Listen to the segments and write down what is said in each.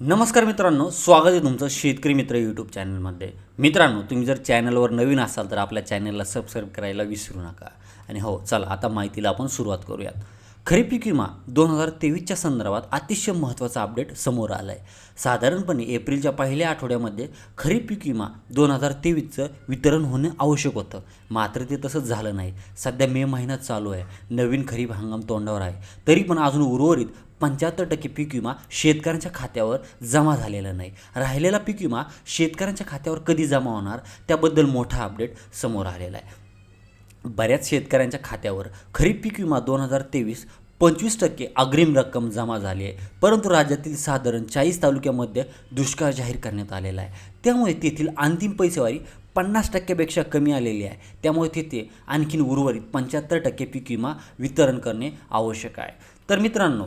नमस्कार मित्रांनो स्वागत आहे तुमचं शेतकरी मित्र यूट्यूब चॅनलमध्ये मित्रांनो तुम्ही जर चॅनलवर नवीन असाल तर आपल्या चॅनलला सबस्क्राईब करायला विसरू नका. आणि हो चला आता माहितीला आपण सुरुवात करूयात. खरीप पीक विमा दोन हजार तेवीसच्या संदर्भात अतिशय महत्त्वाचा अपडेट समोर आला आहे साधारणपणे एप्रिलच्या पहिल्या आठवड्यामध्ये खरीप पीक विमा दोन हजार तेवीसचं वितरण होणे आवश्यक होतं. मात्र ते तसंच झालं नाही. सध्या मे महिन्यात चालू आहे. नवीन खरीप हंगाम तोंडावर आहे. तरी पण अजून उर्वरित पंच्याहत्तर टक्के पीक विमा शेतकऱ्यांच्या खात्यावर जमा झालेला नाही. राहिलेला पीक विमा शेतकऱ्यांच्या खात्यावर कधी जमा होणार? त्याबद्दल मोठा अपडेट समोर आलेला आहे. बऱ्याच शेतकऱ्यांच्या खात्यावर खरीप पीक विमा दोन हजार तेवीस पंचवीस टक्के अग्रिम रक्कम जमा झाली आहे. परंतु राज्यातील साधारण चाळीस तालुक्यामध्ये दुष्काळ जाहीर करण्यात आलेला आहे. त्यामुळे तेथील अंतिम पैसेवारी पन्नास टक्क्यापेक्षा कमी आलेली आहे. त्यामुळे तेथे आणखीन उर्वरित पंच्याहत्तर टक्के पीक विमा वितरण करणे आवश्यक आहे. तर मित्रांनो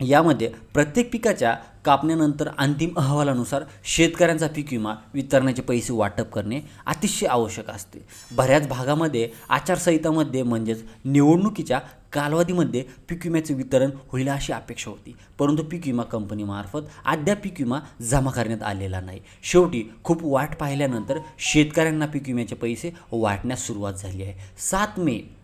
यामध्ये प्रत्येक पिकाच्या कापण्यानंतर अंतिम अहवालानुसार शेतकऱ्यांचा पीक विमा वितरणाचे पैसे वाटप करणे अतिशय आवश्यक असते. बऱ्याच भागामध्ये आचारसंहितामध्ये म्हणजेच निवडणुकीच्या कालावधीमध्ये पीक विम्याचे वितरण होईल अशी अपेक्षा होती. परंतु पीक विमा कंपनीमार्फत अद्याप पीक विमा जमा करण्यात आलेला नाही. शेवटी खूप वाट पाहिल्यानंतर शेतकऱ्यांना पीक विम्याचे पैसे वाटण्यास सुरुवात झाली आहे. सात मे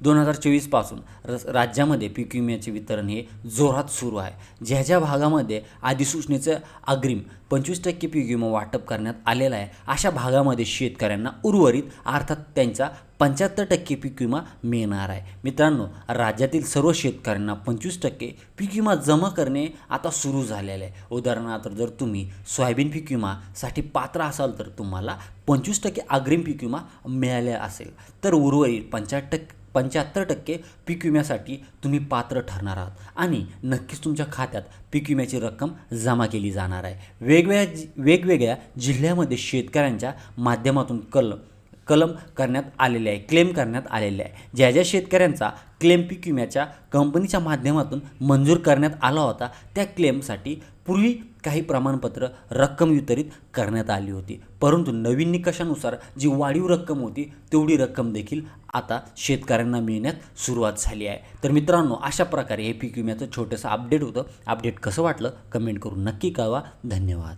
दोन हजार चोवीसपासून रस राज्यामध्ये पीक विम्याचे वितरण हे जोरात सुरू आहे. ज्या ज्या भागामध्ये अधिसूचनेचं अग्रिम पंचवीस टक्के पीक विमा वाटप करण्यात आलेला आहे अशा भागामध्ये शेतकऱ्यांना उर्वरित अर्थात त्यांचा पंच्याहत्तर टक्के पीक विमा मिळणार आहे. मित्रांनो राज्यातील सर्व शेतकऱ्यांना पंचवीस टक्के पीक विमा जमा करणे आता सुरू झालेलं आहे. उदाहरणार्थ जर तुम्ही सोयाबीन पीक विमासाठी पात्र असाल तर तुम्हाला पंचवीस टक्के अग्रिम पीक विमा मिळाले असेल. तर उर्वरित पंच्याहत्तर पंच्याहत्तर टक्के पीक विम्यासाठी तुम्ही पात्र ठरणार आहात. आणि नक्कीच तुमच्या खात्यात पीक विम्याची रक्कम जमा केली जाणार आहे. वेगवेगळ्या जि वेगवेगळ्या जिल्ह्यामध्ये शेतकऱ्यांच्या माध्यमातून कल कलम करण्यात आलेले आहे क्लेम करण्यात आलेले आहे. ज्या ज्या शेतकऱ्यांचा क्लेम पीक विम्याच्या कंपनीच्या माध्यमातून मंजूर करण्यात आला होता त्या क्लेमसाठी पूर्वी काही प्रमाणपत्र रक्कम वितरित करण्यात आली होती. परंतु नवीन निकषानुसार जी वाढीव रक्कम होती तेवढी रक्कम देखील आता शेतकऱ्यांना मिळण्यात सुरुवात झाली आहे. तर मित्रांनो अशा प्रकारे हे पीक विम्याचं छोटंसं अपडेट होतं. अपडेट कसं वाटलं? कमेंट करून नक्की कळवा. धन्यवाद.